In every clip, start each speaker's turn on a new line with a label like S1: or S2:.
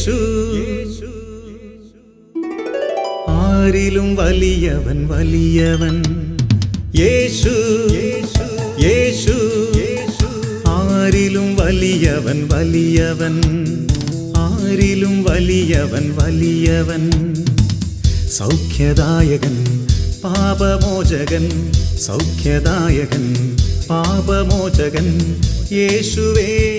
S1: യേശു ആരിലും വലിയവൻ വലിയവൻ യേശു യേശു ആരിലും വലിയവൻ വലിയവൻ ആരിലും വലിയവൻ വലിയവൻ സൗഖ്യദായകൻ പാപമോചകൻ സൗഖ്യദായകൻ പാപമോചകൻ യേശുവേഗരക്ഷകൻ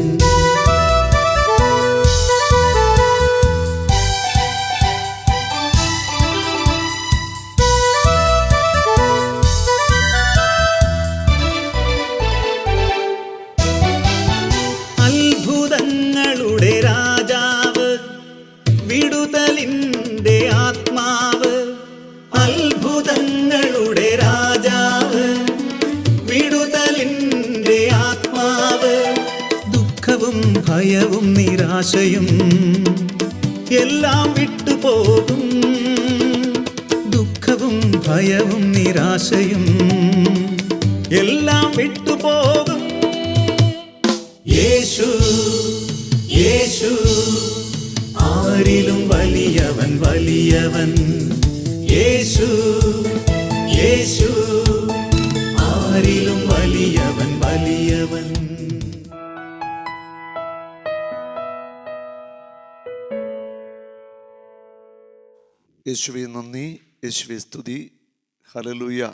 S1: യേശു യേശു ആരിലും വലിയവൻ വലിയവൻ. യേശു യേശു ആരിലും വലിയവൻ വലിയവൻ.
S2: യേശുവെ നന്ദി. യേശുവെ സ്തുതി. ഹലലൂയ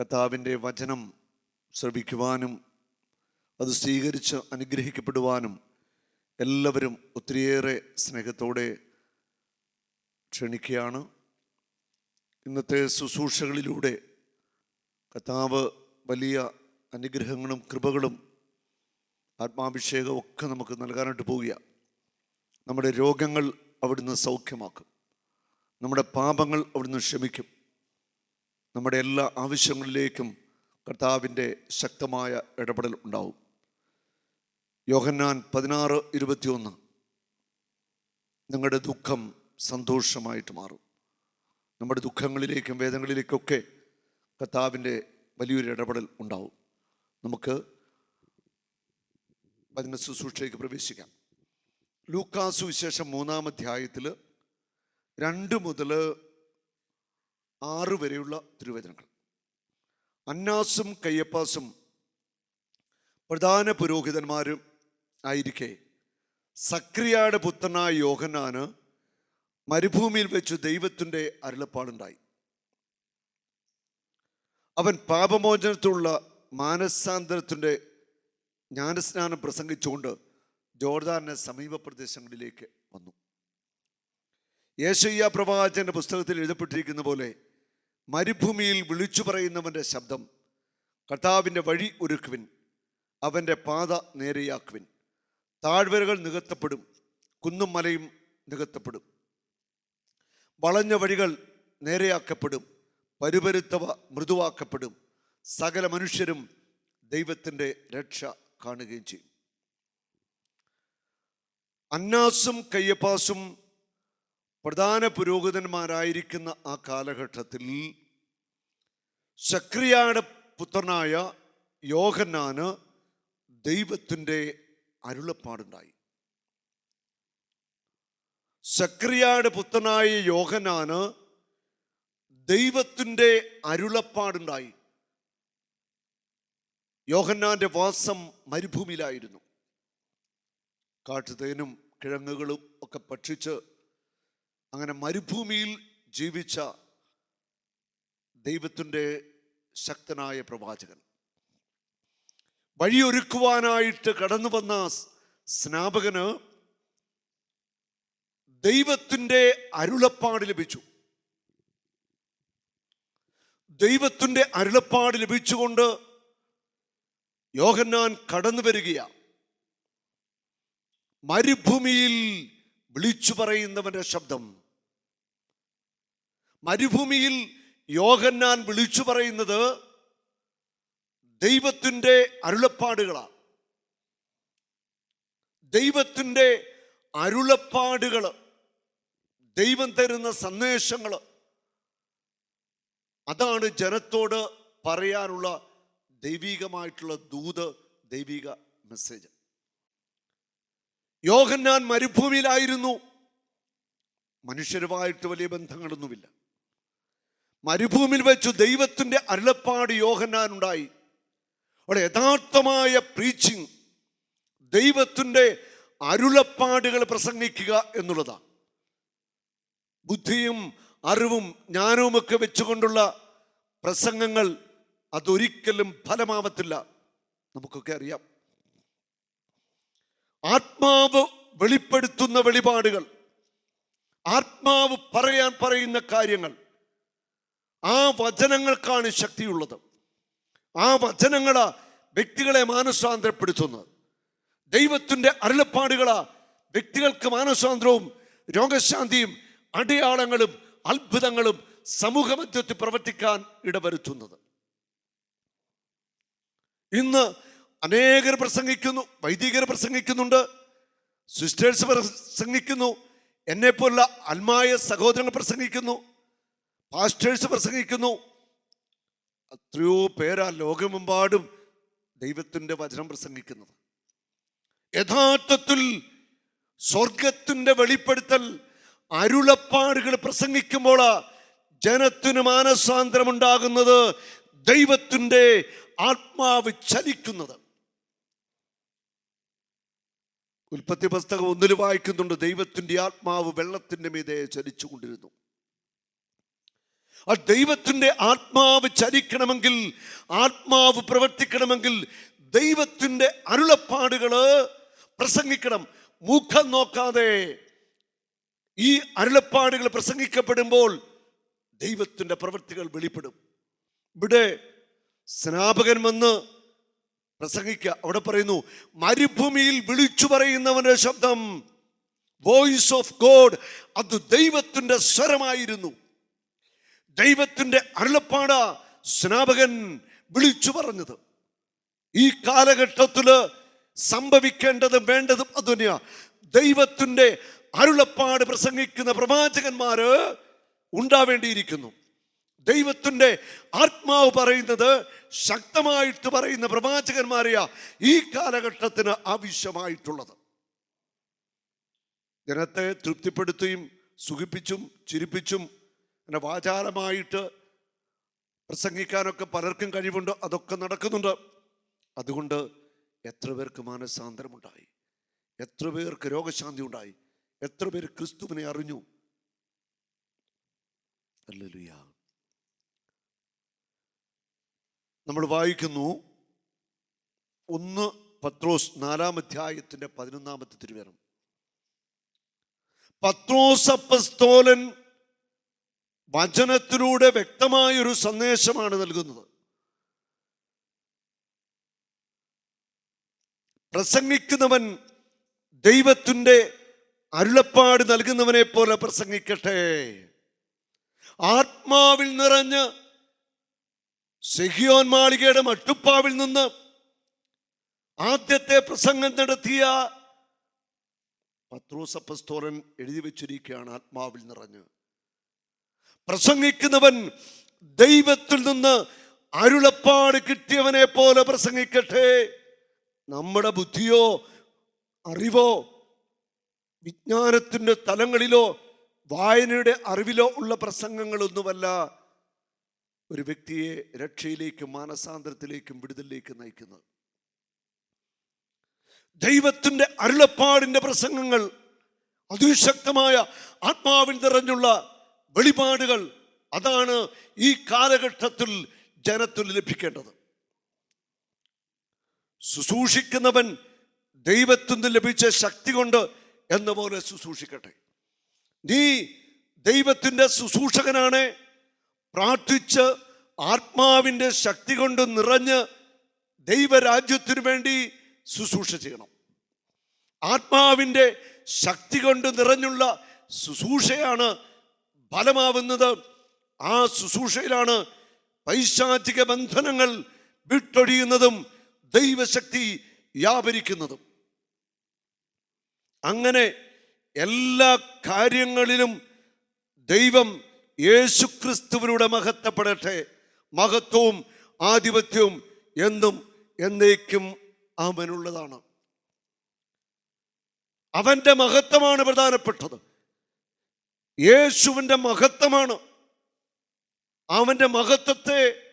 S2: കർത്താവിന്റെ വചനം ശ്രവിക്കുവാനും അത് സ്വീകരിച്ച് അനുഗ്രഹിക്കപ്പെടുവാനും എല്ലാവരും ഒത്തിരിയേറെ സ്നേഹത്തോടെ ക്ഷണിക്കുകയാണ് ഇന്നത്തെ ശുശ്രൂഷകളിലൂടെ കർത്താവ് വലിയ അനുഗ്രഹങ്ങളും കൃപകളും ആത്മാഭിഷേകവും ഒക്കെ നമുക്ക് നൽകാനായിട്ട് പോവുക നമ്മുടെ രോഗങ്ങൾ അവിടുന്ന് സൗഖ്യമാക്കും. നമ്മുടെ പാപങ്ങൾ അവിടുന്ന് ക്ഷമിക്കും. നമ്മുടെ എല്ലാ ആവശ്യങ്ങളിലേക്കും കർത്താവിന്റെ ശക്തമായ ഇടപെടൽ ഉണ്ടാവും. യോഹന്നാൻ പതിനാറ് ഇരുപത്തിയൊന്ന്. നിങ്ങളുടെ ദുഃഖം സന്തോഷമായിട്ട് മാറും. നമ്മുടെ ദുഃഖങ്ങളിലേക്കും വേദങ്ങളിലേക്കൊക്കെ കർത്താവിന്റെ വലിയൊരു ഇടപെടൽ ഉണ്ടാവും. നമുക്ക് വചന ശുശ്രൂഷയ്ക്ക് പ്രവേശിക്കാം. ലൂക്കാസു വിശേഷം മൂന്നാം അധ്യായത്തിൽ രണ്ട് മുതൽ ആറ് വരെയുള്ള തിരുവചനങ്ങൾ. അന്നാസും കയ്യപ്പാസും പ്രധാന പുരോഹിതന്മാരും ആയിരിക്കെ. സക്രിയയുടെ പുത്രനായ യോഹനാന് മരുഭൂമിയിൽ വെച്ച് ദൈവത്തിന്റെ അരുളപ്പാടുണ്ടായി. അവൻ പാപമോചനത്തിലുള്ള മാനസാന്തരത്തിന്റെ ജ്ഞാനസ്നാനം പ്രസംഗിച്ചുകൊണ്ട് ജോർദാനെ സമീപ പ്രദേശങ്ങളിലേക്ക് വന്നു. യേശയ്യ പ്രവാചകന്റെ പുസ്തകത്തിൽ എഴുതപ്പെട്ടിരിക്കുന്ന പോലെ മരുഭൂമിയിൽ വിളിച്ചു പറയുന്നവന്റെ ശബ്ദം കർത്താവിന്റെ വഴി ഒരുക്കുവിൻ അവന്റെ പാത നേരെയാക്കുവിൻ. താഴ്വരകൾ നികത്തപ്പെടും കുന്നും മലയും നികത്തപ്പെടും. വളഞ്ഞ വഴികൾ നേരെയാക്കപ്പെടും പരുപരുത്തവ മൃദുവാക്കപ്പെടും. സകല മനുഷ്യരും ദൈവത്തിന്റെ രക്ഷ കാണുകയും ചെയ്യും. അന്നാസും കയ്യപ്പാസും പ്രധാന പുരോഹിതന്മാരായിരിക്കുന്ന ആ കാലഘട്ടത്തിൽ സക്രിയയുടെ പുത്രനായ യോഹന്നാന് ദൈവത്തിന്റെ അരുളപ്പാടുണ്ടായി. സക്രിയയുടെ പുത്രനായ യോഹനാണ് ദൈവത്തിന്റെ അരുളപ്പാടുണ്ടായി. യോഹന്നാന്റെ വാസം മരുഭൂമിയിലായിരുന്നു. കാട്ടുതേനും കിഴങ്ങുകളും ഒക്കെ ഭക്ഷിച്ച് അങ്ങനെ മരുഭൂമിയിൽ ജീവിച്ച ദൈവത്തിന്റെ ശക്തനായ പ്രവാചകൻ. വഴിയൊരുക്കുവാനായിട്ട് കടന്നു വന്ന സ്നാപകന് ദൈവത്തിന്റെ അരുളപ്പാട് ലഭിച്ചു. ദൈവത്തിന്റെ അരുളപ്പാട് ലഭിച്ചുകൊണ്ട് യോഹന്നാൻ കടന്നു വരികയാണ് മരുഭൂമിയിൽ വിളിച്ചു പറയുന്നവന്റെ ശബ്ദം. മരുഭൂമിയിൽ യോഹന്നാൻ വിളിച്ചു പറയുന്നത് ദൈവത്തിന്റെ അരുളപ്പാടുകളാണ്. ദൈവത്തിന്റെ അരുളപ്പാടുകൾ ദൈവം തരുന്ന സന്ദേശങ്ങൾ അതാണ് ജനത്തോട് പറയാനുള്ള ദൈവികമായിട്ടുള്ള ദൂത് ദൈവിക മെസ്സേജ്. യോഹന്നാൻ മരുഭൂമിയിലായിരുന്നു. മനുഷ്യരുമായിട്ട് വലിയ ബന്ധങ്ങളൊന്നുമില്ല. മരുഭൂമിയിൽ വെച്ചു ദൈവത്തിന്റെ അരുളപ്പാട് യോഹന്നാൻ ഉണ്ടായി അവിടെ യഥാർത്ഥമായ പ്രീച്ചിങ് ദൈവത്തിന്റെ അരുളപ്പാടുകൾ പ്രസംഗിക്കുക എന്നുള്ളതാണ്. ബുദ്ധിയും അറിവും ജ്ഞാനവുമൊക്കെ വെച്ചുകൊണ്ടുള്ള പ്രസംഗങ്ങൾ അതൊരിക്കലും ഫലമാവത്തില്ല. നമുക്കൊക്കെ അറിയാം. ആത്മാവ് വെളിപ്പെടുത്തുന്ന വെളിപാടുകൾ ആത്മാവ് പറയാൻ പറയുന്ന കാര്യങ്ങൾ ആ വചനങ്ങൾക്കാണ് ശക്തിയുള്ളത്. ആ വചനങ്ങൾ വ്യക്തികളെ മാനസാന്തരപ്പെടുത്തുന്നത്. ദൈവത്തിന്റെ അരുളപ്പാടുകൾ വ്യക്തികൾക്ക് മാനസാന്തരവും രോഗശാന്തിയും അടയാളങ്ങളും അത്ഭുതങ്ങളും സമൂഹമധ്യത്തിൽ പ്രവർത്തിക്കാൻ ഇടവരുത്തുന്നത്. ഇന്ന് അനേകർ പ്രസംഗിക്കുന്നു വൈദികർ പ്രസംഗിക്കുന്നുണ്ട് സിസ്റ്റേഴ്സ് പ്രസംഗിക്കുന്നു എന്നെപ്പോലുള്ള അൽമായ സഹോദരങ്ങൾ പ്രസംഗിക്കുന്നു പാസ്റ്റേഴ്സ് പ്രസംഗിക്കുന്നു എത്രയോ പേരാ ലോകമെമ്പാടും ദൈവത്തിന്റെ വചനം പ്രസംഗിക്കുന്നത്. യഥാർത്ഥത്തിൽ സ്വർഗത്തിന്റെ വെളിപ്പെടുത്തൽ അരുളപ്പാടുകൾ പ്രസംഗിക്കുമ്പോൾ ജനത്തിന് മാനസാന്തരമുണ്ടാകുന്നത് ദൈവത്തിന്റെ ആത്മാവ് ചലിക്കുന്നത്. ഉൽപ്പത്തി പുസ്തകം ഒന്നിൽ വായിക്കുന്നുണ്ട് ദൈവത്തിന്റെ ആത്മാവ് വെള്ളത്തിന്റെ മീതെ ചലിച്ചുകൊണ്ടിരുന്നു. ആ ദൈവത്തിന്റെ ആത്മാവ് ചലിക്കണമെങ്കിൽ ആത്മാവ് പ്രവർത്തിക്കണമെങ്കിൽ ദൈവത്തിന്റെ അരുളപ്പാടുകൾ പ്രസംഗിക്കണം. മുഖം നോക്കാതെ ഈ അരുളപ്പാടുകൾ പ്രസംഗിക്കപ്പെടുമ്പോൾ ദൈവത്തിന്റെ പ്രവൃത്തികൾ വെളിപ്പെടും. ഇവിടെ സ്നാപകൻ വന്ന് പ്രസംഗിക്കുക. അവിടെ പറയുന്നു മരുഭൂമിയിൽ വിളിച്ചു പറയുന്നവന്റെ ശബ്ദം വോയിസ് ഓഫ് ഗോഡ് അത് ദൈവത്തിന്റെ സ്വരമായിരുന്നു. ദൈവത്തിന്റെ അരുളപ്പാട സ്നാപകൻ വിളിച്ചു പറഞ്ഞത്. ഈ കാലഘട്ടത്തിൽ സംഭവിക്കേണ്ടതും വേണ്ടതും അതുതന്നെയാ. ദൈവത്തിന്റെ അരുളപ്പാട് പ്രസംഗിക്കുന്ന പ്രവാചകന്മാര് ഉണ്ടാവേണ്ടിയിരിക്കുന്നു. ദൈവത്തിന്റെ ആത്മാവ് പറയുന്നത് ശക്തമായിട്ട് പറയുന്ന പ്രവാചകന്മാരെയാ ഈ കാലഘട്ടത്തിന് ആവശ്യമായിട്ടുള്ളത്. ജനത്തെ തൃപ്തിപ്പെടുത്തുകയും സുഖിപ്പിച്ചും ചിരിപ്പിച്ചും പിന്നെ വാചാലമായിട്ട് പ്രസംഗിക്കാനൊക്കെ പലർക്കും കഴിവുണ്ട് അതൊക്കെ നടക്കുന്നുണ്ട്. അതുകൊണ്ട് എത്ര പേർക്ക് മാനസാന്തരമുണ്ടായി? എത്ര പേർക്ക് രോഗശാന്തി ഉണ്ടായി? എത്ര പേര് ക്രിസ്തുവിനെ അറിഞ്ഞു? ഹല്ലേലൂയ. നമ്മൾ വായിക്കുന്നു ഒന്ന് പത്രോസ് നാലാം അധ്യായത്തിന്റെ പതിനൊന്നാമത്തെ തിരുവേണം പത്രോസ് അപ്പസ്തോലൻ വചനത്തിലൂടെ വ്യക്തമായൊരു സന്ദേശമാണ് നൽകുന്നത്. പ്രസംഗിക്കുന്നവൻ ദൈവത്തിന്റെ അരുളപ്പാട് നൽകുന്നവനെ പോലെ പ്രസംഗിക്കട്ടെ. ആത്മാവിൽ നിറഞ്ഞ് സെഹിയോൻ മാളികയുടെ മട്ടുപ്പാവിൽ നിന്ന് ആദ്യത്തെ പ്രസംഗം നടത്തിയ പത്രോസപ്പസ്തോറൻ എഴുതി വെച്ചിരിക്കുകയാണ് ആത്മാവിൽ നിറഞ്ഞ്. പ്രസംഗിക്കുന്നവൻ ദൈവത്തിൽ നിന്ന് അരുളപ്പാട് കിട്ടിയവനെ പോലെ പ്രസംഗിക്കട്ടെ. നമ്മുടെ ബുദ്ധിയോ അറിവോ വിജ്ഞാനത്തിന്റെ തലങ്ങളിലോ വായനയുടെ അറിവിലോ ഉള്ള പ്രസംഗങ്ങളൊന്നുമല്ല. ഒരു വ്യക്തിയെ രക്ഷയിലേക്കും മാനസാന്തരത്തിലേക്കും വിടുതലിലേക്കും നയിക്കുന്നത്. ദൈവത്തിന്റെ അരുളപ്പാടിന്റെ പ്രസംഗങ്ങൾ അതിശക്തമായ ആത്മാവിൽ നിറഞ്ഞുള്ള വെളിപാടുകൾ. അതാണ് ഈ കാലഘട്ടത്തിൽ ജനത്തിൽ ലഭിക്കേണ്ടത്. ശുശ്രൂഷിക്കുന്നവൻ ദൈവത്തിൽ നിന്ന് ലഭിച്ച ശക്തി കൊണ്ട് എന്ന പോലെ ശുശ്രൂഷിക്കട്ടെ. നീ ദൈവത്തിന്റെ ശുശ്രൂഷകനാണ്. പ്രാർത്ഥിച്ച് ആത്മാവിന്റെ ശക്തി കൊണ്ട് നിറഞ്ഞ് ദൈവരാജ്യത്തിനു വേണ്ടി ശുശ്രൂഷ ചെയ്യണം. ആത്മാവിന്റെ ശക്തി കൊണ്ട് നിറഞ്ഞുള്ള ശുശ്രൂഷയാണ് ഫലമാവുന്നത് ആ ശുശ്രൂഷയിലാണ്. പൈശാചിക ബന്ധനങ്ങൾ വിട്ടൊഴിയുന്നതും ദൈവശക്തി വ്യാപരിക്കുന്നതും. അങ്ങനെ എല്ലാ കാര്യങ്ങളിലും ദൈവം യേശുക്രിസ്തുവിലൂടെ മഹത്വപ്പെടട്ടെ. മഹത്വവും ആധിപത്യവും എന്നും എന്നേക്കും അവനുള്ളതാണ് അവന്റെ മഹത്വമാണ് പ്രധാനപ്പെട്ടത്. യേശുവിന്റെ മഹത്വമാണ്. അവന്റെ മഹത്വത്തെ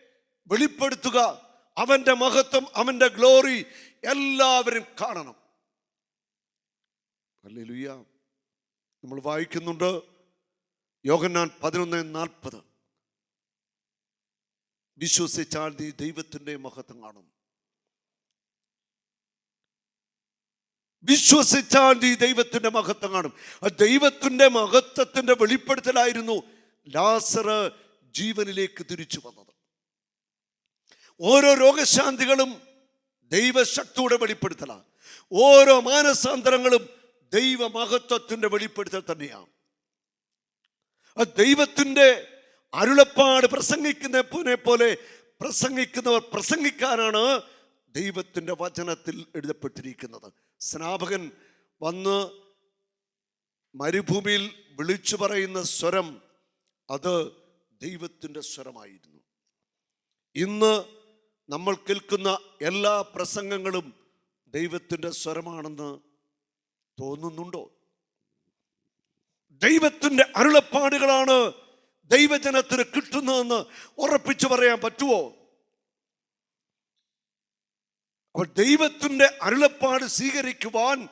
S2: വെളിപ്പെടുത്തുക അവന്റെ മഹത്വം അവന്റെ ഗ്ലോറി എല്ലാവരും കാണണം. ഹല്ലേലൂയ. നമ്മൾ വായിക്കുന്നുണ്ട് യോഹന്നാൻ പതിനൊന്ന് നാൽപ്പത്. വിശ്വസിച്ചാൽ നീ ദൈവത്തിന്റെ മഹത്വം കാണും. വിശ്വസിച്ചാൽ നീ ദൈവത്തിന്റെ മഹത്വം കാണും. ആ ദൈവത്തിന്റെ മഹത്വത്തിന്റെ വെളിപ്പെടുത്തലായിരുന്നു ലാസർ ജീവനിലേക്ക് തിരിച്ചു വന്നത്. ഓരോ രോഗശാന്തികളും ദൈവശക്തിയുടെ വെളിപ്പെടുത്തലാണ്. ഓരോ മാനസാന്തരങ്ങളും ദൈവമഹത്വത്തിന്റെ വെളിപ്പെടുത്തൽ തന്നെയാണ്. ആ ദൈവത്തിന്റെ അരുളപ്പാട് പ്രസംഗിക്കുന്നതിനെ പോലെ പ്രസംഗിക്കുന്നവർ പ്രസംഗിക്കാനാണ് ദൈവത്തിന്റെ വചനത്തിൽ എഴുതപ്പെട്ടിരിക്കുന്നത്. സ്നാപകൻ വന്ന് മരുഭൂമിയിൽ വിളിച്ചു പറയുന്ന സ്വരം അത് ദൈവത്തിന്റെ സ്വരമായിരുന്നു. ഇന്ന് നമ്മൾ കേൾക്കുന്ന എല്ലാ പ്രസംഗങ്ങളും ദൈവത്തിന്റെ സ്വരമാണെന്ന് തോന്നുന്നുണ്ടോ? ദൈവത്തിന്റെ അരുളപ്പാടുകളാണ് ദൈവജനത്തിന് കിട്ടുന്നതെന്ന് ഉറപ്പിച്ചു പറയാൻ പറ്റുമോ അപ്പോൾ ദൈവത്തിന്റെ അരുളപ്പാട് സ്വീകരിക്കുവാൻ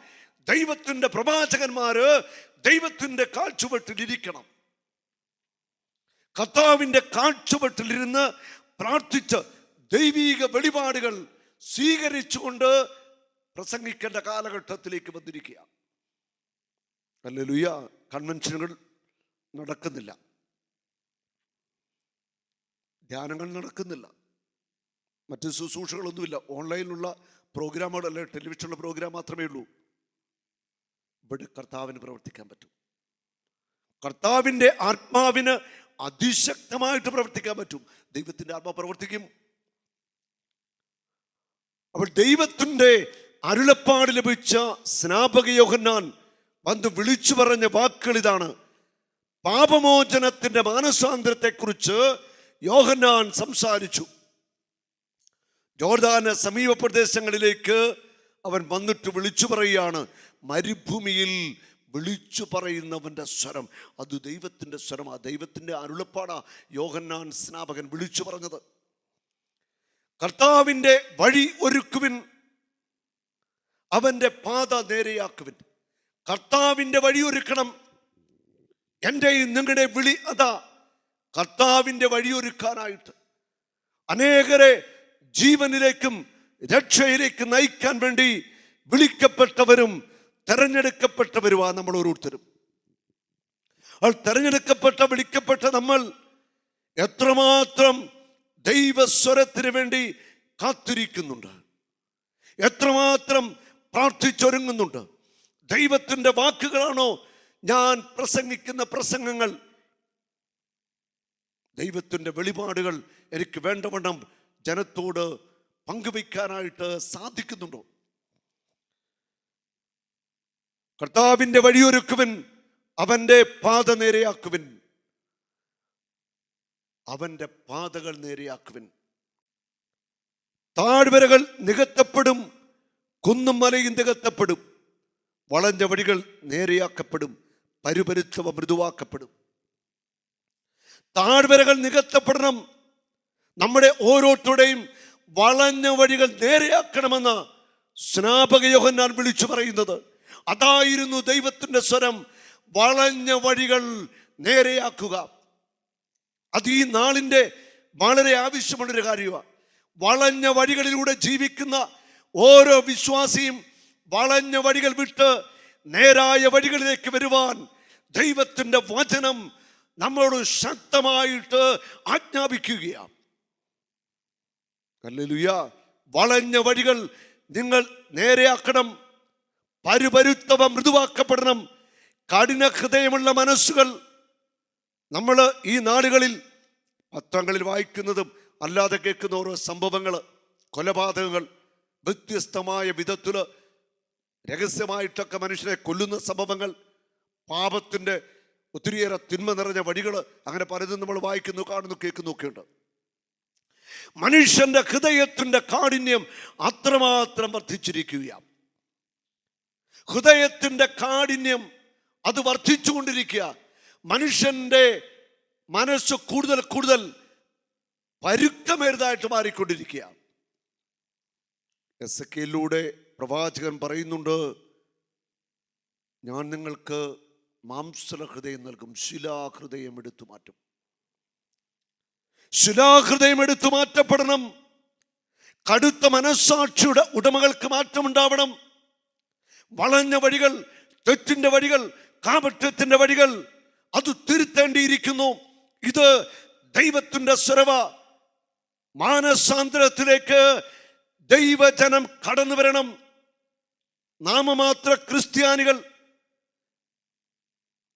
S2: ദൈവത്തിന്റെ പ്രവാചകന്മാര് ദൈവത്തിന്റെ കാഴ്ചവെട്ടിലിരിക്കണം കർത്താവിന്റെ കാഴ്ചവെട്ടിലിരുന്ന് പ്രാർത്ഥിച്ച് ദൈവീക വെളിപാടുകൾ സ്വീകരിച്ചുകൊണ്ട് പ്രസംഗിക്കേണ്ട കാലഘട്ടത്തിലേക്ക് വന്നിരിക്കുക. അല്ലേലുയ്യ കൺവെൻഷനുകൾ നടക്കുന്നില്ല. ധ്യാനങ്ങൾ നടക്കുന്നില്ല. മറ്റ് ശുശ്രൂഷകളൊന്നുമില്ല ഓൺലൈനിലുള്ള പ്രോഗ്രാമുകളല്ല ടെലിവിഷനുള്ള പ്രോഗ്രാം മാത്രമേ ഉള്ളൂ. ഇവിടെ കർത്താവിന് പ്രവർത്തിക്കാൻ പറ്റും. കർത്താവിന്റെ ആത്മാവിന് അതിശക്തമായിട്ട് പ്രവർത്തിക്കാൻ പറ്റും. ദൈവത്തിന്റെ ആത്മാവ് പ്രവർത്തിക്കും. അപ്പോൾ ദൈവത്തിന്റെ അരുളപ്പാട് ലഭിച്ച സ്നാപക യോഹന്നാൻ വന്ന് വിളിച്ചു പറഞ്ഞ വാക്കുകൾ ഇതാണ്. പാപമോചനത്തിന്റെ മാനസാന്തരത്തെക്കുറിച്ച് യോഹന്നാൻ സംസാരിച്ചു. ജോർദാന സമീപ പ്രദേശങ്ങളിലേക്ക് അവൻ വന്നിട്ട് വിളിച്ചു പറയുകയാണ്. മരുഭൂമിയിൽ വിളിച്ചു പറയുന്നവന്റെ സ്വരം. അത് ദൈവത്തിന്റെ സ്വരം. ആ ദൈവത്തിന്റെ അരുളപ്പാടാ യോഹന്നാൻ സ്നാപകൻ വിളിച്ചു പറഞ്ഞത്. കർത്താവിന്റെ വഴി ഒരുക്കുവിൻ. അവന്റെ പാത നേരെയാക്കുവിൻ. കർത്താവിന്റെ വഴി ഒരുക്കണം. എന്റെ നിങ്ങളുടെ വിളി അതാ. കർത്താവിന്റെ വഴിയൊരുക്കാനായിട്ട് അനേകരെ ജീവനിലേക്കും രക്ഷയിലേക്ക് നയിക്കാൻ വേണ്ടി വിളിക്കപ്പെട്ടവരും തെരഞ്ഞെടുക്കപ്പെട്ടവരുമാ നമ്മൾ ഓരോരുത്തരും. ആ തെരഞ്ഞെടുക്കപ്പെട്ട വിളിക്കപ്പെട്ട നമ്മൾ എത്രമാത്രം ദൈവസ്വരത്തിന് വേണ്ടി കാത്തിരിക്കുന്നുണ്ട്. എത്രമാത്രം പ്രാർത്ഥിച്ചൊരുങ്ങുന്നുണ്ട്. ദൈവത്തിന്റെ വാക്കുകളാണോ ഞാൻ പ്രസംഗിക്കുന്ന പ്രസംഗങ്ങൾ. ദൈവത്തിന്റെ വെളിപാടുകൾ എനിക്ക് വേണ്ടവണ്ണം ജനത്തോട് പങ്കുവയ്ക്കാനായിട്ട് സാധിക്കുന്നുണ്ടോ? കർത്താവിന്റെ വഴിയൊരുക്കുവൻ അവന്റെ പാത നേരെയാക്കുവൻ. അവന്റെ പാതകൾ നേരെയാക്കുവൻ. താഴ്വരകൾ നികത്തപ്പെടും കുന്നും മലയും നികത്തപ്പെടും. വളഞ്ഞ വഴികൾ നേരെയാക്കപ്പെടും പരുപരുത്തവ മൃദുവാക്കപ്പെടും. താഴ്വരകൾ നികത്തപ്പെടണം നമ്മുടെ ഓരോരുത്തരുടെയും വളഞ്ഞ വഴികൾ നേരെയാക്കണമെന്ന് സ്നാപക യോഹന്നാൻ വിളിച്ചു പറയുന്നത്. അതായിരുന്നു ദൈവത്തിന്റെ സ്വരം വളഞ്ഞ വഴികൾ നേരെയാക്കുക. അത് ഈ നാളിന്റെ വളരെ ആവശ്യമുള്ളൊരു കാര്യമാണ്. വളഞ്ഞ വഴികളിലൂടെ ജീവിക്കുന്ന ഓരോ വിശ്വാസിയും വളഞ്ഞ വഴികൾ വിട്ട് നേരായ വഴികളിലേക്ക് വരുവാൻ ദൈവത്തിന്റെ വചനം നമ്മളോട് ശക്തമായിട്ട് ആജ്ഞാപിക്കുകയാണ്. ഹല്ലേലൂയ. വളഞ്ഞ വഴികൾ നിങ്ങൾ നേരെയാക്കണം. പരുപരുത്തവ മൃദുവാക്കപ്പെടണം. കഠിന ഹൃദയമുള്ള മനസ്സുകൾ നമ്മൾ ഈ നാടുകളിൽ പത്രങ്ങളിൽ വായിക്കുന്നതും അല്ലാതെ കേൾക്കുന്ന ഓരോ സംഭവങ്ങൾ കൊലപാതകങ്ങൾ വ്യത്യസ്തമായ വിധത്തിൽ രഹസ്യമായിട്ടൊക്കെ മനുഷ്യരെ കൊല്ലുന്ന സംഭവങ്ങൾ പാപത്തിന്റെ ഒത്തിരിയേറെ തിന്മ നിറഞ്ഞ വഴികൾ അങ്ങനെ പലതും നമ്മൾ വായിക്കുന്നു കാണുന്നു കേൾക്കുന്നു ഒക്കെ മനുഷ്യന്റെ ഹൃദയത്തിന്റെ കാഠിന്യം അത്രമാത്രം വർദ്ധിച്ചിരിക്കുകയാണ്. ഹൃദയത്തിന്റെ കാഠിന്യം അത് വർദ്ധിച്ചുകൊണ്ടിരിക്കുക. മനുഷ്യന്റെ മനസ്സ് കൂടുതൽ കൂടുതൽ പരുക്കമേറുതായിട്ട് മാറിക്കൊണ്ടിരിക്കുക. എസ് കെയിലൂടെ പ്രവാചകൻ പറയുന്നുണ്ട് ഞാൻ നിങ്ങൾക്ക് മാംസല ഹൃദയം നൽകും ശിലാഹൃദയം എടുത്തു മാറ്റും. ശിലാഹൃദയം എടുത്തു മാറ്റപ്പെടണം. കടുത്ത മനസ്സാക്ഷിയുടെ ഉടമകൾക്ക് മാറ്റമുണ്ടാവണം. വളഞ്ഞ വഴികൾ തെറ്റിന്റെ വഴികൾ കാപറ്റത്തിന്റെ വഴികൾ അത് തിരുത്തേണ്ടിയിരിക്കുന്നു. ഇത് ദൈവത്തിന്റെ സ്വരവ. മാനസാന്തരത്തിലേക്ക് ദൈവജനം കടന്നു വരണം. നാമമാത്ര ക്രിസ്ത്യാനികൾ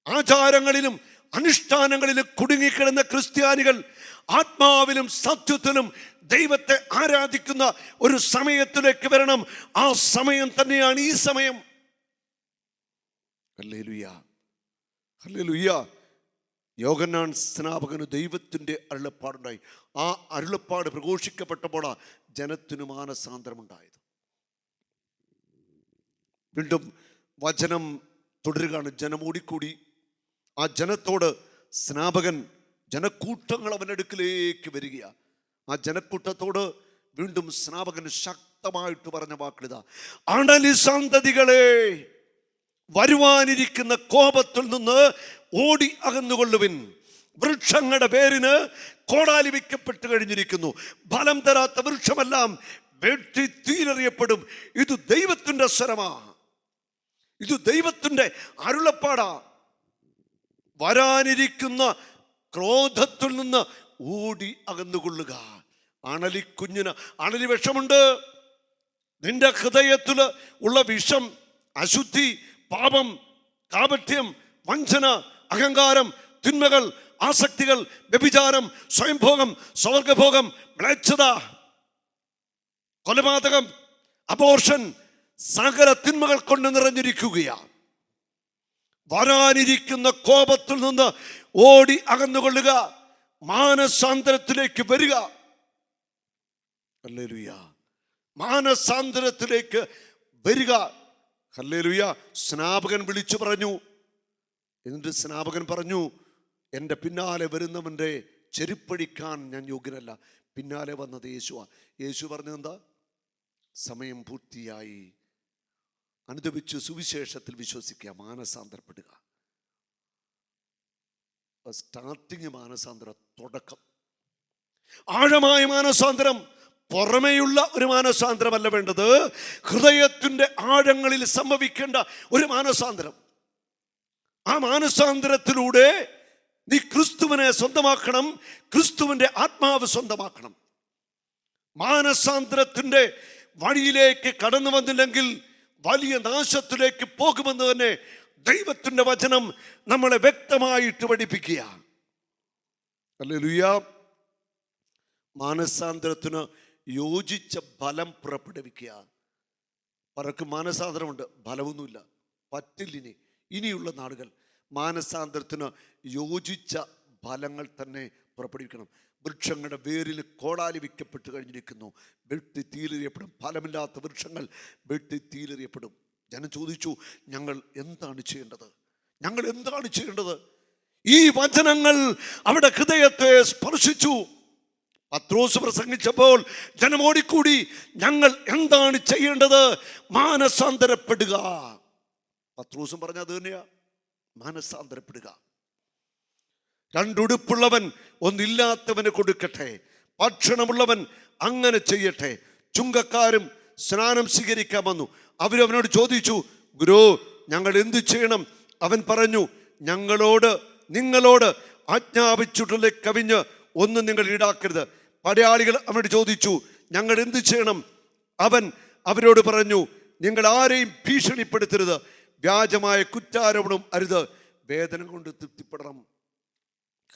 S2: ആചാരങ്ങളിലും അനുഷ്ഠാനങ്ങളിലും കുടുങ്ങിക്കിടന്ന ക്രിസ്ത്യാനികൾ ആത്മാവിലും സത്യത്തിലും ദൈവത്തെ ആരാധിക്കുന്ന ഒരു സമയത്തിലേക്ക് വരണം. ആ സമയം തന്നെയാണ് ഈ സമയം. യോഗനാൻ സ്നാപകന് ദൈവത്തിന്റെ അരുളപ്പാടുണ്ടായി. ആ അരുളപ്പാട് പ്രഘോഷിക്കപ്പെട്ടപ്പോൾ ജനത്തിനു മാനസാന്തരമുണ്ടായത്. വീണ്ടും വചനം തുടരുകയാണ്. ജനം ഓടിക്കൂടി. ആ ജനത്തോട് സ്നാപകൻ ജനക്കൂട്ടങ്ങൾ അവന്റെ അടുക്കിലേക്ക് വരികയാണ് ആ ജനക്കൂട്ടത്തോട് വീണ്ടും സ്നാപകൻ ശക്തമായിട്ട് പറഞ്ഞ വാക്കിളിതാ അണലി സന്തതികളെ വരുവാനിരിക്കുന്ന കോപത്തിൽ നിന്ന് ഓടി അകന്നുകൊള്ളുവിൻ. വൃക്ഷങ്ങളുടെ പേരിന് കോടാലി വയ്ക്കപ്പെട്ട് കഴിഞ്ഞിരിക്കുന്നു. ഫലം തരാത്ത വൃക്ഷമെല്ലാം വെട്ടി തീരറിയപ്പെടും. ഇത് ദൈവത്തിന്റെ സ്വരമാ. ഇത് ദൈവത്തിന്റെ അരുളപ്പാടാ. വരാനിരിക്കുന്ന ക്രോധത്തിൽ നിന്ന് ഓടി അകന്നുകൊള്ളുക. അണലിക്കുഞ്ഞിന് അണലി വിഷമുണ്ട്. നിന്റെ ഹൃദയത്തിൽ ഉള്ള വിഷം അശുദ്ധി പാപം കാപഠ്യം വഞ്ചന അഹങ്കാരം തിന്മകൾ ആസക്തികൾ വ്യഭിചാരം സ്വയംഭോഗം സ്വർഗഭോഗം മ്ലേച്ഛത കൊലപാതകം അബോർഷൻ സകല തിന്മകൾ കൊണ്ട് നിറഞ്ഞിരിക്കുകയാണ്. വരാനിരിക്കുന്ന കോപത്തിൽ നിന്ന് ഓടി അകന്നുകൊള്ളുക മാനസാന്തരത്തിലേക്ക് വരിക. മാനസാന്തരത്തിലേക്ക് വരിക. ഹല്ലേലൂയ. സ്നാപകൻ വിളിച്ചു പറഞ്ഞു. എന്നിട്ട് സ്നാപകൻ പറഞ്ഞു എന്റെ പിന്നാലെ വരുന്നവന്റെ ചെരുപ്പടിക്കാൻ ഞാൻ യോഗ്യനല്ല. പിന്നാലെ വന്നത് യേശുവാ. യേശു പറഞ്ഞത് എന്താ സമയം പൂർത്തിയായി. അനുദപിച്ച് സുവിശേഷത്തിൽ വിശ്വസിക്കുക. മാനസാന്തരപ്പെടുക. സ്റ്റാർട്ടിങ് മാനസാന്തര തുടക്കം. ആഴമായ മാനസാന്തരം പുറമേയുള്ള ഒരു മാനസാന്തരമല്ല വേണ്ടത്. ഹൃദയത്തിന്റെ ആഴങ്ങളിൽ സംഭവിക്കേണ്ട ഒരു മാനസാന്തരം. ആ മാനസാന്തരത്തിലൂടെ നീ ക്രിസ്തുവിനെ സ്വന്തമാക്കണം ക്രിസ്തുവിന്റെ ആത്മാവ് സ്വന്തമാക്കണം. മാനസാന്തരത്തിന്റെ വഴിയിലേക്ക് കടന്നു വന്നില്ലെങ്കിൽ വലിയ നാശത്തിലേക്ക് പോകുമെന്ന് തന്നെ ദൈവത്തിന്റെ വചനം നമ്മളെ വ്യക്തമായിട്ട് പഠിപ്പിക്കുക അല്ലേ ലുയ മാനസാന്തരത്തിന് യോജിച്ച ബലം പുറപ്പെടുവിക്കുക പലർക്കും മാനസാന്തരമുണ്ട് ഫലമൊന്നുമില്ല പറ്റില്ലിനി ഇനിയുള്ള നാടുകൾ മാനസാന്തരത്തിന് യോജിച്ച ഫലങ്ങൾ തന്നെ പുറപ്പെടുവിക്കണം. വൃക്ഷങ്ങളുടെ വേരിൽ കോടാലി വിൽക്കപ്പെട്ട് കഴിഞ്ഞിരിക്കുന്നു. വെട്ടി തീലെറിയപ്പെടും ഫലമില്ലാത്ത വൃക്ഷങ്ങൾ വെട്ടി തീലെറിയപ്പെടും ജനം ചോദിച്ചു ഞങ്ങൾ എന്താണ് ചെയ്യേണ്ടത്? ഞങ്ങൾ എന്താണ് ചെയ്യേണ്ടത്? ഈ വചനങ്ങൾ അവിടെ ഹൃദയത്തെ സ്പർശിച്ചു. പത്രോസ് പ്രസംഗിച്ചപ്പോൾ ജനമോടിക്കൂടി ഞങ്ങൾ എന്താണ് ചെയ്യേണ്ടത്? മാനസാന്തരപ്പെടുക. പത്രോസും പറഞ്ഞ അത് തന്നെയാ. മാനസാന്തരപ്പെടുക. രണ്ടുടുപ്പുള്ളവൻ ഒന്നില്ലാത്തവന് കൊടുക്കട്ടെ ഭക്ഷണമുള്ളവൻ അങ്ങനെ ചെയ്യട്ടെ. ചുങ്കക്കാരും സ്നാനം സ്വീകരിക്കാൻ വന്നു. അവരവനോട് ചോദിച്ചു ഗുരു ഞങ്ങൾ എന്തു ചെയ്യണം? അവൻ പറഞ്ഞു ഞങ്ങളോട് നിങ്ങളോട് ആജ്ഞാപിച്ചിട്ടുള്ള കവിഞ്ഞ് ഒന്നും നിങ്ങൾ ഈടാക്കരുത്. പടയാളികൾ അവനോട് ചോദിച്ചു ഞങ്ങൾ എന്തു ചെയ്യണം? അവൻ അവരോട് പറഞ്ഞു നിങ്ങൾ ആരെയും ഭീഷണിപ്പെടുത്തരുത്. വ്യാജമായ കുറ്റാരോപണം അരുത്. വേദന കൊണ്ട് തൃപ്തിപ്പെടണം.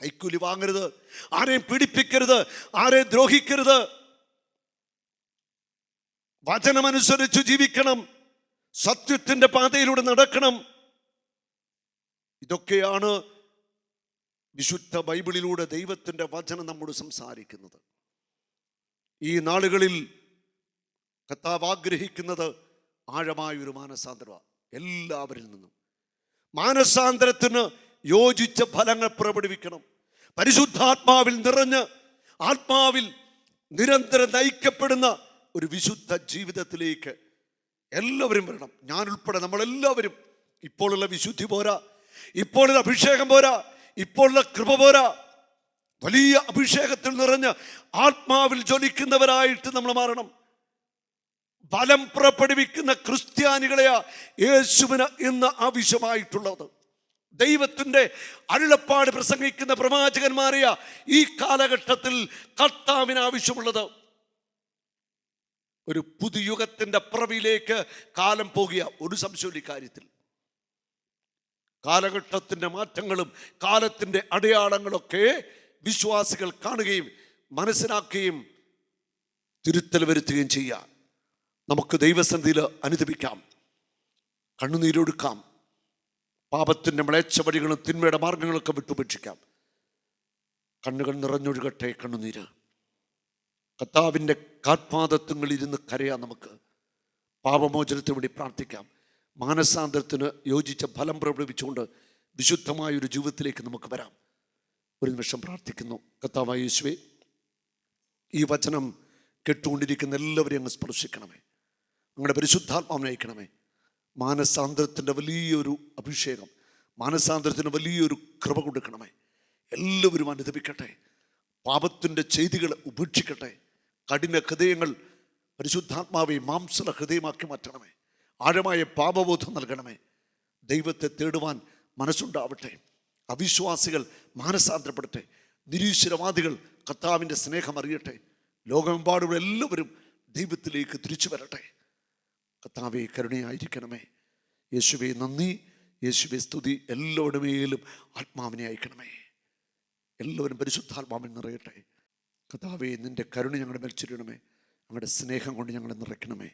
S2: കൈക്കൂലി വാങ്ങരുത്. ആരെയും പീഡിപ്പിക്കരുത്. ആരെയും ദ്രോഹിക്കരുത്. വചനമനുസരിച്ച് ജീവിക്കണം. സത്യത്തിന്റെ പാതയിലൂടെ നടക്കണം. ഇതൊക്കെയാണ് വിശുദ്ധ ബൈബിളിലൂടെ ദൈവത്തിന്റെ വചനം നമ്മോട് സംസാരിക്കുന്നത്. ഈ നാളുകളിൽ കർത്താവ് ആഗ്രഹിക്കുന്നത് ആഴമായൊരു മാനസാന്തരമാണ് എല്ലാവരിൽ നിന്നും. മാനസാന്തരത്തിന് യോജിച്ച ഫലങ്ങൾ പുറപ്പെടുവിക്കണം. പരിശുദ്ധാത്മാവിൽ നിറഞ്ഞ് ആത്മാവിൽ നിരന്തരം നയിക്കപ്പെടുന്ന ഒരു വിശുദ്ധ ജീവിതത്തിലേക്ക് എല്ലാവരും വരണം. ഞാൻ ഉൾപ്പെടെ നമ്മളെല്ലാവരും. ഇപ്പോഴുള്ള വിശുദ്ധി പോരാ. ഇപ്പോഴുള്ള അഭിഷേകം പോരാ. ഇപ്പോഴുള്ള കൃപ പോരാ. വലിയ അഭിഷേകത്തിൽ നിറഞ്ഞ് ആത്മാവിൽ ജ്വലിക്കുന്നവരായിട്ട് നമ്മൾ മാറണം. ബലം പുറപ്പെടുവിക്കുന്ന ക്രിസ്ത്യാനികളെയാ യേശുവിന് ഇന്ന് ആവശ്യമായിട്ടുള്ളത്. ദൈവത്തിന്റെ അരുളപ്പാട് പ്രസംഗിക്കുന്ന പ്രവാചകന്മാരെയാ ഈ കാലഘട്ടത്തിൽ കർത്താവിന് ആവശ്യമുള്ളത്. ഒരു പുതുയുഗത്തിന്റെ അപ്പുറവിലേക്ക് കാലം പോകുക ഒരു സംശയമില്ല ഇക്കാര്യത്തിൽ കാലഘട്ടത്തിന്റെ മാറ്റങ്ങളും കാലത്തിന്റെ അടയാളങ്ങളൊക്കെ വിശ്വാസികൾ കാണുകയും മനസ്സിലാക്കുകയും തിരുത്തൽ വരുത്തുകയും ചെയ്യാം നമുക്ക് ദൈവസന്ധിയിൽ അനുദപിക്കാം. കണ്ണുനീരൊടുക്കാം പാപത്തിന്റെ മ്ലേച്ഛ വഴികളും തിന്മയുടെ മാർഗങ്ങളൊക്കെ വിട്ടുപേക്ഷിക്കാം. കണ്ണുകൾ നിറഞ്ഞൊഴുകട്ടെ കണ്ണുനീര്. കർത്താവിന്റെ കാൽപാദത്വങ്ങളിരുന്ന് കരയാം നമുക്ക് പാപമോചനത്തിന് വേണ്ടി പ്രാർത്ഥിക്കാം. മാനസാന്തരത്തിന് യോജിച്ച ഫലം പ്രകടിപ്പിച്ചുകൊണ്ട് വിശുദ്ധമായ ഒരു ജീവിതത്തിലേക്ക് നമുക്ക് വരാം. ഒരു നിമിഷം പ്രാർത്ഥിക്കുന്നു. കർത്താവായ യേശുവേ ഈ വചനം കേട്ടുകൊണ്ടിരിക്കുന്ന എല്ലാവരെയും അങ്ങ് സ്പർശിക്കണമേ. അങ്ങയുടെ പരിശുദ്ധാത്മാവിനെ അയക്കണമേ. മാനസാന്തരത്തിന്റെ വലിയൊരു അഭിഷേകം മാനസാന്തരത്തിന് വലിയൊരു കൃപ കൊടുക്കണമേ. എല്ലാവരും അനുദപിക്കട്ടെ. പാപത്തിന്റെ ചെയ്തികൾ ഉപേക്ഷിക്കട്ടെ. കഠിന ഹൃദയങ്ങൾ പരിശുദ്ധാത്മാവെ മാംസല ഹൃദയമാക്കി മാറ്റണമേ. ആഴമായ പാപബോധം നൽകണമേ. ദൈവത്തെ തേടുവാൻ മനസ്സുണ്ടാവട്ടെ. അവിശ്വാസികൾ മാനസാന്തരപ്പെടട്ടെ. നിരീശ്വരവാദികൾ കർത്താവിന്റെ സ്നേഹം അറിയട്ടെ. ലോകമെമ്പാടുള്ള എല്ലാവരും ദൈവത്തിലേക്ക് തിരിച്ചു വരട്ടെ. കർത്താവെ കരുണയായിരിക്കണമേ. യേശുവെ നന്ദി. യേശുവെ സ്തുതി. എല്ലാവരുടെ മേലും ആത്മാവിനെ അയക്കണമേ. എല്ലാവരും പരിശുദ്ധാത്മാവിൽ നിറയട്ടെ. കർത്താവെ നിന്റെ കരുണ ഞങ്ങളുടെ മേൽ ചുരുണമേ ഞങ്ങളുടെ സ്നേഹം കൊണ്ട് ഞങ്ങളെ നിറയ്ക്കണമേ.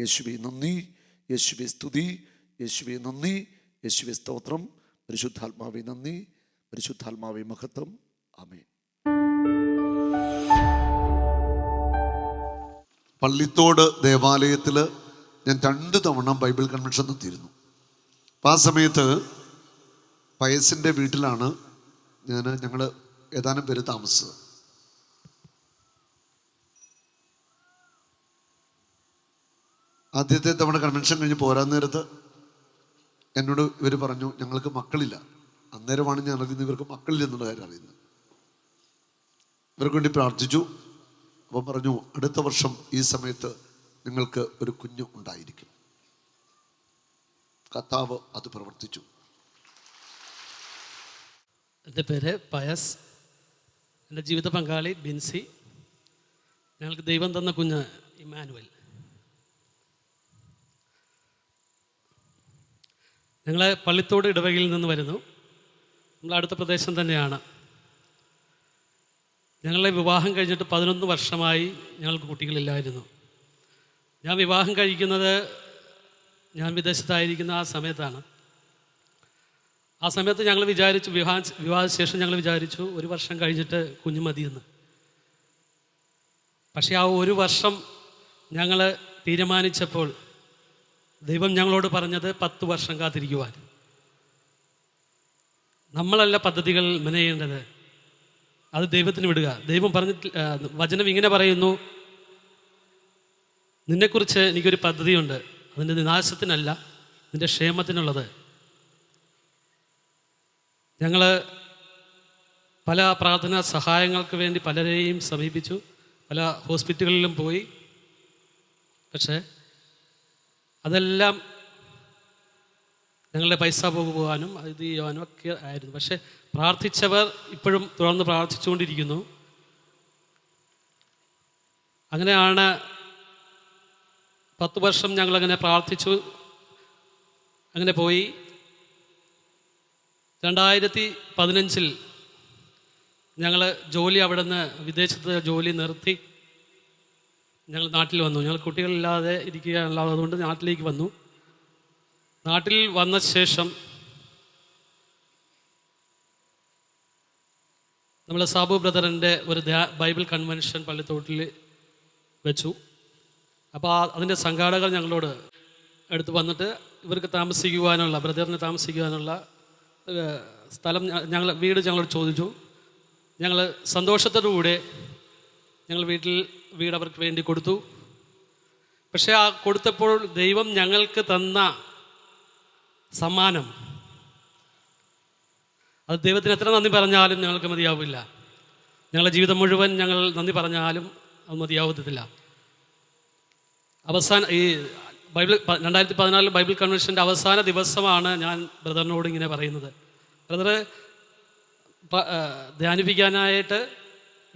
S2: യേശുവെ നന്ദി. യേശുവെ സ്തുതി. യേശുവെ നന്ദി. യേശുവെ സ്തോത്രം. പരിശുദ്ധാത്മാവെ നന്ദി. പരിശുദ്ധാത്മാവെ മഹത്വം. ആമേൻ. പള്ളിത്തോട് ദേവാലയത്തിൽ ഞാൻ രണ്ട് തവണ ബൈബിൾ കൺവെൻഷൻ നടത്തിയിരുന്നു. അപ്പം ആ സമയത്ത് പയസിന്റെ വീട്ടിലാണ് ഞാൻ ഞങ്ങൾ ഏതാനും പേര് താമസിച്ചത്. ആദ്യത്തെ തവണ കൺവെൻഷൻ കഴിഞ്ഞ് പോരാൻ നേരത്ത് എന്നോട് ഇവർ പറഞ്ഞു ഞങ്ങൾക്ക് മക്കളില്ല. അന്നേരമാണ് ഞാൻ അറിയുന്നത് ഇവർക്ക് മക്കളില്ല എന്നുള്ള കാര്യം അറിയുന്നത്. ഇവർക്ക് വേണ്ടി പ്രാർത്ഥിച്ചു. അപ്പം പറഞ്ഞു അടുത്ത വർഷം ഈ സമയത്ത് നിങ്ങൾക്ക് ഒരു കുഞ്ഞു ഉണ്ടായിരിക്കും. കർത്താവ് അത് പ്രവർത്തിച്ചു.
S3: എന്റെ പേര് പയസ്. എന്റെ ജീവിത പങ്കാളി ബിൻസി. ഞങ്ങൾക്ക് ദൈവം തന്ന കുഞ്ഞ് ഇമാനുവൽ ഞങ്ങൾ പള്ളിത്തോട് ഇടവകയിൽ നിന്ന് വരുന്നു. നമ്മൾ അടുത്ത പ്രദേശം തന്നെയാണ്. ഞങ്ങളെ വിവാഹം കഴിഞ്ഞിട്ട് പതിനൊന്ന് വർഷമായി ഞങ്ങൾക്ക് കുട്ടികളില്ലായിരുന്നു. ഞാൻ വിവാഹം കഴിക്കുന്നത് ഞാൻ വിദേശത്തായിരിക്കുന്ന ആ സമയത്താണ്. ആ സമയത്ത് ഞങ്ങൾ വിചാരിച്ചു വിവാഹ വിവാഹശേഷം ഞങ്ങൾ വിചാരിച്ചു ഒരു വർഷം കഴിഞ്ഞിട്ട് കുഞ്ഞു മതിയെന്ന്. പക്ഷേ ആ ഒരു വർഷം ഞങ്ങൾ തീരുമാനിച്ചപ്പോൾ ദൈവം ഞങ്ങളോട് പറഞ്ഞത് പത്ത് വർഷം കാത്തിരിക്കുവാൻ. നമ്മളല്ല പദ്ധതികൾ മെനയേണ്ടത്. അത് ദൈവത്തിന് വിടുക. ദൈവം പറഞ്ഞിട്ട് ആ, വചനം ഇങ്ങനെ പറയുന്നു നിന്നെക്കുറിച്ച് എനിക്കൊരു പദ്ധതിയുണ്ട്. അതിന്റെ വിനാശത്തിനല്ല നിന്റെ ക്ഷേമത്തിനുള്ളത്. ഞങ്ങൾ പല പ്രാർത്ഥനാ സഹായങ്ങൾക്ക് വേണ്ടി പലരെയും സമീപിച്ചു. പല ഹോസ്പിറ്റലുകളിലും പോയി. പക്ഷേ അതെല്ലാം ഞങ്ങളുടെ പൈസ പോകുവാനും ഇത് ചെയ്യുവാനും ഒക്കെ ആയിരുന്നു. പക്ഷെ പ്രാർത്ഥിച്ചവർ ഇപ്പോഴും തുടർന്ന് പ്രാർത്ഥിച്ചുകൊണ്ടിരിക്കുന്നു. അങ്ങനെയാണ് പത്ത് വർഷം ഞങ്ങളങ്ങനെ പ്രാർത്ഥിച്ചു. അങ്ങനെ പോയി. രണ്ടായിരത്തി പതിനഞ്ചിൽ ഞങ്ങൾ ജോലി അവിടെ നിന്ന് വിദേശത്ത് ജോലി നിർത്തി. ഞങ്ങൾ നാട്ടിൽ വന്നു. ഞങ്ങൾ കുട്ടികളില്ലാതെ ഇരിക്കുകയല്ലാതെ നാട്ടിലേക്ക് വന്നു. നാട്ടിൽ വന്ന ശേഷം നമ്മൾ സാബു ബ്രദറിന്റെ ഒരു ബൈബിൾ കൺവെൻഷൻ പള്ളിത്തോട്ടിൽ വെച്ചു. അപ്പോൾ അതിന്റെ സംഘാടകർ ഞങ്ങളോട് എടുത്ത് വന്നിട്ട് ഇവർക്ക് താമസിക്കുവാനുള്ള ബ്രദറിന് താമസിക്കുവാനുള്ള സ്ഥലം ഞങ്ങൾ വീട് ഞങ്ങളോട് ചോദിച്ചു. ഞങ്ങൾ സന്തോഷത്തോടുകൂടെ ഞങ്ങൾ വീട്ടിൽ വീട് അവർക്ക് വേണ്ടി കൊടുത്തു. പക്ഷെ ആ കൊടുത്തപ്പോൾ ദൈവം ഞങ്ങൾക്ക് തന്ന സമ്മാനം. അത് ദൈവത്തിന് എത്ര നന്ദി പറഞ്ഞാലും ഞങ്ങൾക്ക് മതിയാവില്ല. ഞങ്ങളുടെ ജീവിതം മുഴുവൻ ഞങ്ങൾ നന്ദി പറഞ്ഞാലും അത് മതിയാവത്തില്ല. അവസാന ഈ ബൈബിൾ രണ്ടായിരത്തി പതിനാലിൽ ബൈബിൾ കൺവെൻഷന്റെ അവസാന ദിവസമാണ് ഞാൻ ബ്രദറിനോട് ഇങ്ങനെ പറയുന്നത്. ബ്രദർ ധ്യാനിപ്പിക്കാനായിട്ട്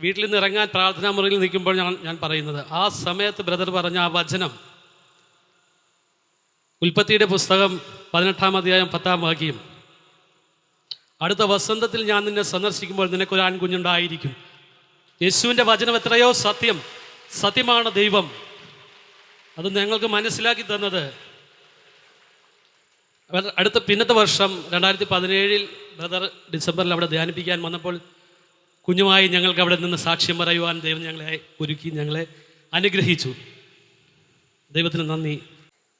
S3: വീട്ടിൽ നിന്ന് ഇറങ്ങാൻ പ്രാർത്ഥനാ മുറിയിൽ നിൽക്കുമ്പോൾ ഞാൻ ഞാൻ പറയുന്നത് ആ സമയത്ത് ബ്രദർ പറഞ്ഞ ആ വചനം ഉൽപ്പത്തിയുടെ പുസ്തകം പതിനെട്ടാം അധ്യായം പത്താം വാക്യം അടുത്ത വസന്തത്തിൽ ഞാൻ നിന്നെ സന്ദർശിക്കുമ്പോൾ നിനക്കൊരു ആൺകുഞ്ഞുണ്ടായിരിക്കും. യേശുവിന്റെ വചനം എത്രയോ സത്യം സത്യമാണ് ദൈവം. അത് ഞങ്ങൾക്ക് മനസ്സിലാക്കി തന്നത്. അടുത്ത പിന്നത്തെ വർഷം രണ്ടായിരത്തി പതിനേഴിൽ ബ്രദർ ഡിസംബറിൽ അവിടെ ധ്യാനിപ്പിക്കാൻ വന്നപ്പോൾ കുഞ്ഞുമായി ഞങ്ങൾക്ക് അവിടെ നിന്ന് സാക്ഷ്യം പറയുവാൻ ദൈവം ഞങ്ങളെ ഒരുക്കി ഞങ്ങളെ അനുഗ്രഹിച്ചു. ദൈവത്തിന് നന്ദി.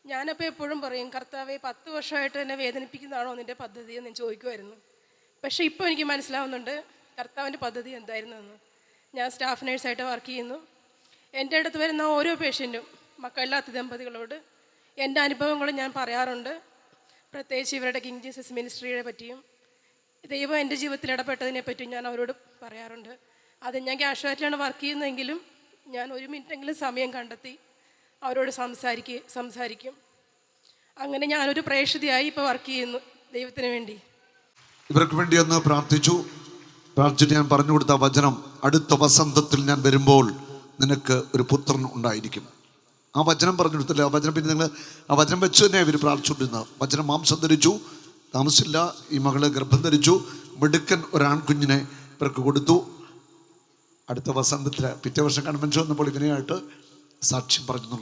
S4: ഞാനപ്പോൾ എപ്പോഴും പറയും കർത്താവെ പത്ത് വർഷമായിട്ട് എന്നെ വേദനിപ്പിക്കുന്നതാണോ നിന്റെ പദ്ധതി? എന്ന് ചോദിക്കുമായിരുന്നു. പക്ഷേ ഇപ്പോൾ എനിക്ക് മനസ്സിലാവുന്നുണ്ട് കർത്താവിന്റെ പദ്ധതി എന്തായിരുന്നു എന്ന് ഞാൻ സ്റ്റാഫ് നേഴ്സായിട്ട് വർക്ക് ചെയ്യുന്നു. എന്റെ അടുത്ത് വരുന്ന ഓരോ പേഷ്യന്റും മക്കളില്ലാത്ത ദമ്പതികളോട് എന്റെ അനുഭവങ്ങളും ഞാൻ പറയാറുണ്ട്. പ്രത്യേകിച്ച് ഇവരുടെ കിങ് ജീസസ് മിനിസ്ട്രിയെ പറ്റിയും ദൈവം എന്റെ ജീവിതത്തിൽ ഇടപെട്ടതിനെ പറ്റി ഞാൻ അവരോട് പറയാറുണ്ട്. അത് ഞാൻ ക്യാഷ്വാലിറ്റിയാണ് വർക്ക് ചെയ്യുന്നതെങ്കിലും ഞാൻ ഒരു മിനിറ്റെങ്കിലും സമയം കണ്ടെത്തി അവരോട് സംസാരിക്കുക സംസാരിക്കും. അങ്ങനെ ഞാനൊരു പ്രേക്ഷിതയായി ഇപ്പോൾ വർക്ക് ചെയ്യുന്നു ദൈവത്തിന് വേണ്ടി.
S2: ഇവർക്ക് വേണ്ടി ഒന്ന് പ്രാർത്ഥിച്ചു. പ്രാർത്ഥിച്ചിട്ട് ഞാൻ പറഞ്ഞു കൊടുത്ത വചനം അടുത്ത വസന്തത്തിൽ ഞാൻ വരുമ്പോൾ നിനക്ക് ഒരു പുത്രൻ ഉണ്ടായിരിക്കും. ആ വചനം പറഞ്ഞു കൊടുത്തില്ല. ആ വചനം പിന്നെ നിങ്ങൾ ആ വചനം വെച്ച് തന്നെ ഇവർ പ്രാർത്ഥിച്ചുകൊണ്ടിരുന്നത്. വചനം മാംസം ധരിച്ചു. താമസിച്ചില്ല. ഈ മകൾ ഗർഭം ധരിച്ചു. മിടുക്കൻ ഒരാൺകുഞ്ഞിനെ ഇവർക്ക് കൊടുത്തു. അടുത്ത വസന്തത്തിൽ പിറ്റേ വർഷം കൺവെൻഷൻ വന്നപ്പോൾ ഇതിനെയായിട്ട് സാക്ഷ്യം പറഞ്ഞു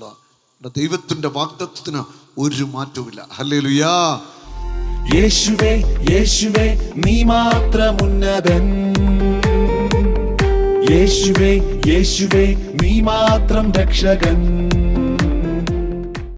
S2: ദൈവത്തിന്റെ വാഗ്ദത്വത്തിന് ഒരു മാറ്റവുമില്ല. ഹല്ലേ ലുയാ
S1: യേശുവേ യേശുവേ നീ മാത്രമുന്നതൻ. യേശുവേ യേശുവേ നീ മാത്രം രക്ഷകൻ.